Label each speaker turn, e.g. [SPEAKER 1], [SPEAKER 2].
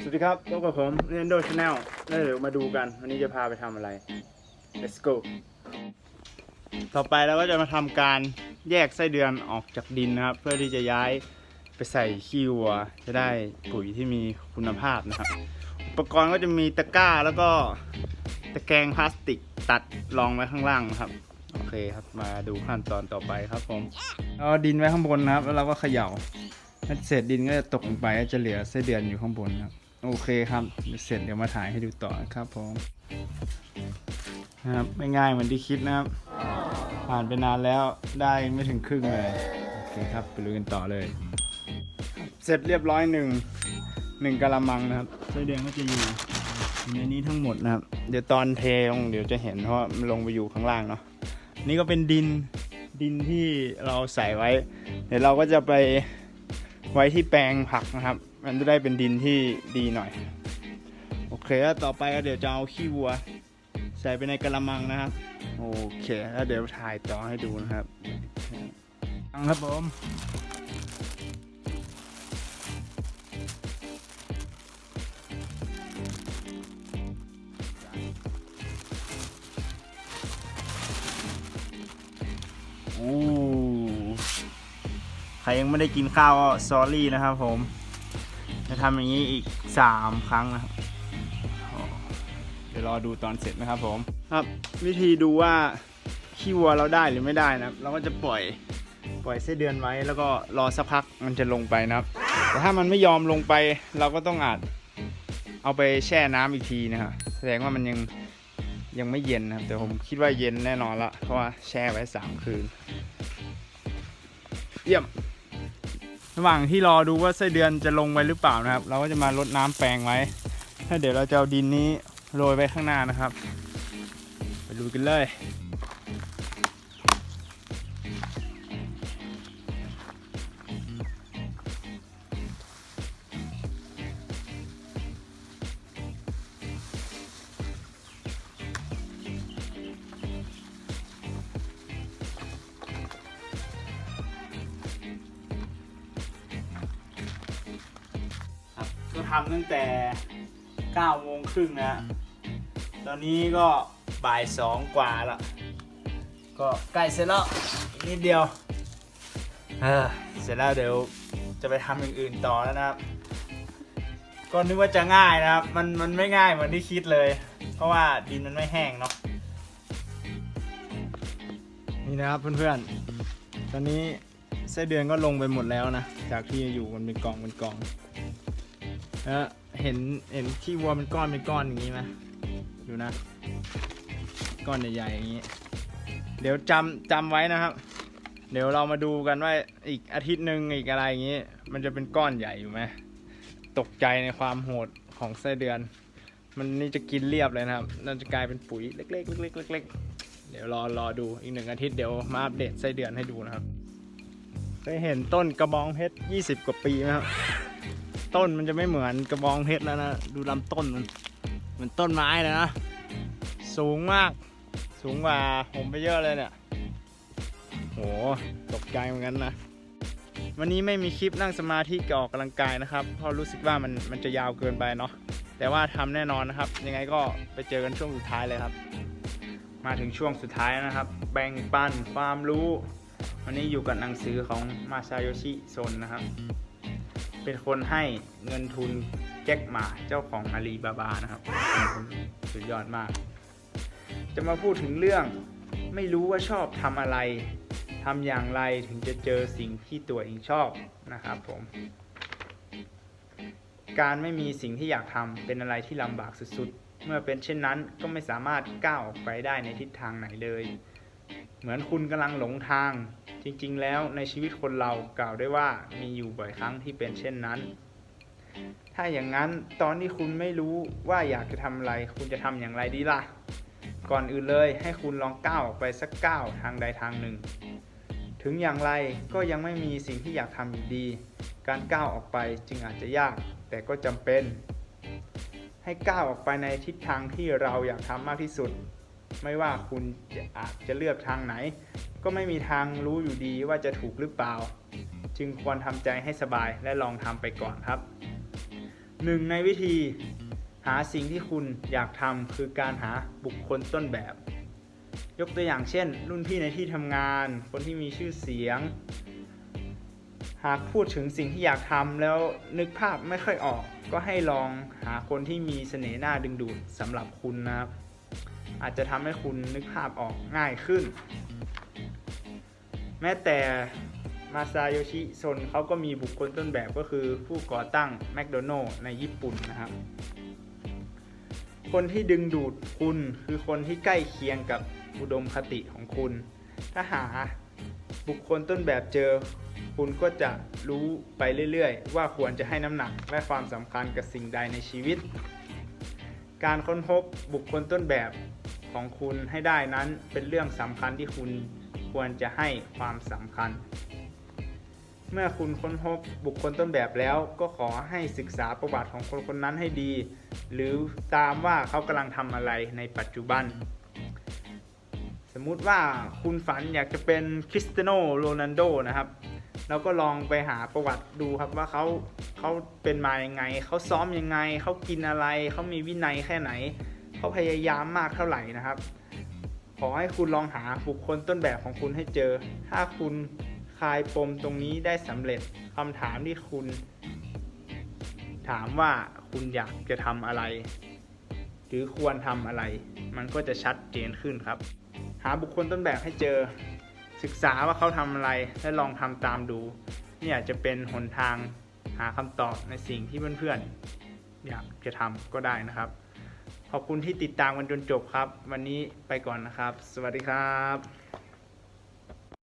[SPEAKER 1] สวัสดีครับพบกับผม Nintendo Channel แล้วเดี๋ยวมาดูกัน วันนี้จะพาไปทำอะไร let's go ต่อไปเราก็จะมาทำการแยกไส้เดือนออกจากดินนะครับ เพื่อที่จะย้ายไปใส่ขี้วัว จะได้ปุ๋ยที่มีคุณภาพนะครับ อุปกรณ์ก็จะมีตะกร้าแล้วก็ตะแกรงพลาสติกตัดรองไว้ข้างล่างนะครับโอเคครับ มาดูขั้นตอนต่อไปครับผมเอาดินไว้ข้างบนนะครับ แล้วเราก็เขย่า ถ้าเศษดินก็จะตกลงไปก็จะเหลือไส้เดือนอยู่ข้างบนครับ โอเคครับเดี๋ยวเสร็จเดี๋ยวมาถ่ายให้ดูต่อนะครับผมนะครับไม่ง่ายเหมือนที่คิดนะครับ ผ่านไปนานแล้วได้ไม่ถึงครึ่งเลย โอเคครับไปลุยกันต่อเลย เสร็จเรียบร้อยหนึ่งหนึ่งกะละมังนะครับไส้เดือนก็จะอยู่อยู่ในนี้ทั้งหมดนะครับ เดี๋ยวตอนเทลงเดี๋ยวจะเห็นเพราะว่ามันลงไปอยู่ข้างล่างเนาะนี่ก็เป็นดินดินที่เราใส่ไว้ เดี๋ยวเราก็จะไป ไว้ที่แปลงผักนะครับ มันจะได้เป็นดินที่ดีหน่อย โอเคแล้วต่อไปก็เดี๋ยวจะเอาขี้วัว ใส่ไปในกระมังนะครับ โอเค แล้วเดี๋ยวถ่ายต่อให้ดูนะครับฟังครับผม ครยังไม่ได้กินข้าวก็ซอรี่นะครับผมจะทำอย่างนี้อีกสามครั้งนะครับเดี๋ยวรอดูตอนเสร็จนะครับผมครับ วิธีดูว่าขี้วัวเราได้หรือไม่ได้นะครับ เราก็จะปล่อยปล่อยไส้เดือนไว้ แล้วก็รอสักพักมันจะลงไปนะครับ แต่ถ้ามันไม่ยอมลงไป เราก็ต้องอาจเอาไปแช่น้ำอีกทีนะครับแสดงว่ามันยังยังไม่เย็นนะครับ แต่ผมคิดว่าเย็นแน่นอนละเพราะว่าแช่ไว้สามคืน เยี่ยม ระหว่างที่รอดูว่าไส้เดือนจะลงไปหรือเปล่านะครับ เราก็จะมาลดน้ำแปลงไว้ถ้าเดี๋ยวเราจะเอาดินนี้โรยไว้ข้างหน้านะครับ ไปดูกันเลย ทำตั้งแต่9โมงครึ่งนะฮะตอนนี้ก็บ่ายสองกว่าล้วก็ใกล้เสร็จแล้วอีกนิดเดียวเออเสร็จแล้วเดี๋ยวจะไปทำอย่างอื่นต่อแล้วนะครับ ก็นึกว่าจะง่ายนะครับ มันมันไม่ง่ายเหมือนที่คิดเลย เพราะว่าดินมันไม่แห้งเนาะนี่นะครับเพื่อนๆ ตอนนี้ไส้เดือนก็ลงไปหมดแล้วนะ จากที่อยู่มันเป็นกองเป็นกอง เห็นเห็นขี้วัวเป็นก้อนเป็นก้อนอย่างนี้ไหมดูนะ ก้อนใหญ่ๆอย่างนี้ เดี๋ยวจำจำไว้นะครับ เดี๋ยวเรามาดูกันว่าอีกอาทิตย์หนึ่งอีกอะไรอย่างนี้ มันจะเป็นก้อนใหญ่อยู่ไหมตกใจในความโหดของไส้เดือน มันนี่จะกินเรียบเลยนะครับน่าจะกลายเป็นปุ๋ยเล็กๆเล็กๆเล็กๆเดี๋ยวรอรอดูอีกหนึ่งอาทิตย์เดี๋ยวมาอัปเดตไส้เดือนให้ดูนะครับเคยเห็นต้นกระบองเพชร 20 กว่าปีไหมครับ ต้นมันจะไม่เหมือนกระบองเพชรแล้วนะ ดูลำต้นมันมือนต้นไม้เลยนะ สูงมาก สูงกว่าผมไปเยอะเลยเนี่ย โห ตกใจเหมือนกันนะ วันนี้ไม่มีคลิปนั่งสมาธิกับออกกำลังกายนะครับ เพราะรู้สึกว่ามันมันจะยาวเกินไปเนาะ แต่ว่าทำแน่นอนนะครับ ยังไงก็ไปเจอกันช่วงสุดท้ายเลยครับ มาถึงช่วงสุดท้ายนะครับ แบ่งปันความรู้ วันนี้อยู่กับหนังสือของมาซาโยชิโซนนะครับ เป็นคนให้เงินทุนแจ็คหมาเจ้าของอาลีบาบานะครับเป็นคนสุดยอดมาก จะมาพูดถึงเรื่องไม่รู้ว่าชอบทำอะไรทำอย่างไรถึงจะเจอสิ่งที่ตัวเองชอบนะครับผม การไม่มีสิ่งที่อยากทำเป็นอะไรที่ลำบากสุดๆ เมื่อเป็นเช่นนั้นก็ไม่สามารถก้าวออกไปได้ในทิศทางไหนเลย เหมือนคุณกำลังหลงทาง จริงๆ แล้วในชีวิตคนเรากล่าวได้ว่ามีอยู่บ่อยครั้งที่เป็นเช่นนั้น ถ้าอย่างนั้นตอนที่คุณไม่รู้ว่าอยากจะทำอะไร คุณจะทำอย่างไรดีล่ะ ก่อนอื่นเลยให้คุณลองก้าวออกไปสักก้าวทางใดทางหนึ่ง ถึงอย่างไรก็ยังไม่มีสิ่งที่อยากทำอยู่ดี การก้าวออกไปจึงอาจจะยาก แต่ก็จำเป็น ให้ก้าวออกไปในทิศทางที่เราอยากทำมากที่สุด ไม่ว่าคุณจะอาจจะเลือกทางไหน ก็ไม่มีทางรู้อยู่ดีว่าจะถูกหรือเปล่า จึงควรทำใจให้สบายและลองทำไปก่อนครับหนึ่งในวิธีหาสิ่งที่คุณอยากทำคือการหาบุคคลต้นแบบ ยกตัวอย่างเช่น รุ่นพี่ในที่ทำงาน คนที่มีชื่อเสียง หากพูดถึงสิ่งที่อยากทำแล้วนึกภาพไม่ค่อยออก ก็ให้ลองหาคนที่มีเสน่ห์น่าดึงดูดสำหรับคุณนะครับ อาจจะทำให้คุณนึกภาพออกง่ายขึ้น แม้แต่มาซาโยชิซนเขาก็มีบุคคลต้นแบบก็คือผู้ก่อตั้งแมคโดนัลล์ในญี่ปุ่นนะครับ คนที่ดึงดูดคุณคือคนที่ใกล้เคียงกับอุดมคติของคุณ ถ้าหาบุคคลต้นแบบเจอ คุณก็จะรู้ไปเรื่อยๆ ว่าควรจะให้น้ำหนักและความสำคัญกับสิ่งใดในชีวิต การค้นพบบุคคลต้นแบบ ของคุณให้ได้นั้นเป็นเรื่องสำคัญที่คุณควรจะให้ความสำคัญ เมื่อคุณค้นพบบุคคลต้นแบบแล้วก็ขอให้ศึกษาประวัติของคนคนนั้นให้ดี หรือตามว่าเขากำลังทำอะไรในปัจจุบัน สมมุติว่าคุณฝันอยากจะเป็นคริสเตียโนโรนัลโดนะครับเราก็ลองไปหาประวัติดูครับว่าเขาเขาเป็นมาอยังไง เขาซ้อมยังไง เขากินอะไร เขามีวินัยแค่ไหน เขาพยายามมากเท่าไหร่นะครับ ขอให้คุณลองหาบุคคลต้นแบบของคุณให้เจอ ถ้าคุณคลายปมตรงนี้ได้สำเร็จคำถามที่คุณ ถามว่าคุณอยากจะทำอะไร หรือควรทำอะไร มันก็จะชัดเจนขึ้นครับ หาบุคคลต้นแบบให้เจอ ศึกษาว่าเขาทำอะไรและลองทำตามดูนี่อาจจะเป็นหนทางหาคำตอบในสิ่งที่เพื่อนๆอยากจะทำก็ได้นะครับ ขอบคุณที่ติดตามกันจนจบครับ วันนี้ไปก่อนนะครับ สวัสดีครับ